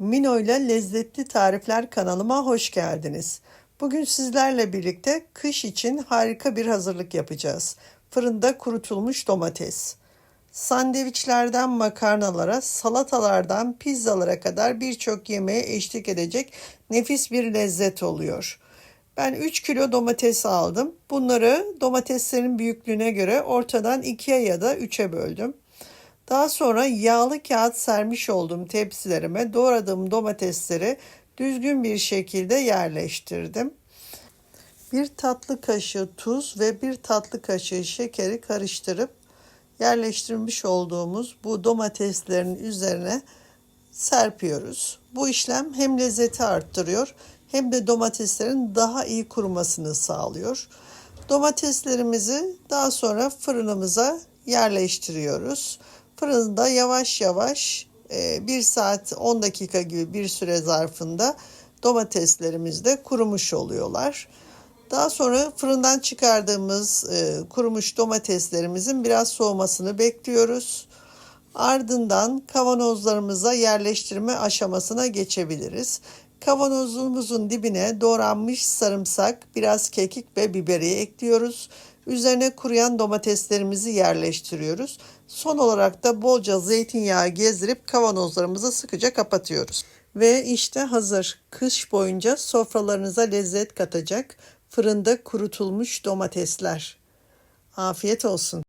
Mino ile Lezzetli Tarifler kanalıma hoş geldiniz. Bugün sizlerle birlikte kış için harika bir hazırlık yapacağız. Fırında kurutulmuş domates. Sandviçlerden makarnalara, salatalardan pizzalara kadar birçok yemeğe eşlik edecek nefis bir lezzet oluyor. Ben 3 kilo domates aldım. Bunları domateslerin büyüklüğüne göre ortadan 2'ye ya da 3'e böldüm. Daha sonra yağlı kağıt sermiş olduğum tepsilerime doğradığım domatesleri düzgün bir şekilde yerleştirdim. Bir tatlı kaşığı tuz ve bir tatlı kaşığı şekeri karıştırıp yerleştirmiş olduğumuz bu domateslerin üzerine serpiyoruz. Bu işlem hem lezzeti arttırıyor hem de domateslerin daha iyi kurumasını sağlıyor. Domateslerimizi daha sonra fırınımıza yerleştiriyoruz. Fırında yavaş yavaş 1 saat 10 dakika gibi bir süre zarfında domateslerimiz de kurumuş oluyorlar. Daha sonra fırından çıkardığımız e, kurumuş domateslerimizin biraz soğumasını bekliyoruz. Ardından kavanozlarımıza yerleştirme aşamasına geçebiliriz. Kavanozumuzun dibine doğranmış sarımsak, biraz kekik ve biberiye ekliyoruz. Üzerine kuruyan domateslerimizi yerleştiriyoruz. Son olarak da bolca zeytinyağı gezdirip kavanozlarımızı sıkıca kapatıyoruz. Ve işte hazır. Kış boyunca sofralarınıza lezzet katacak fırında kurutulmuş domatesler. Afiyet olsun.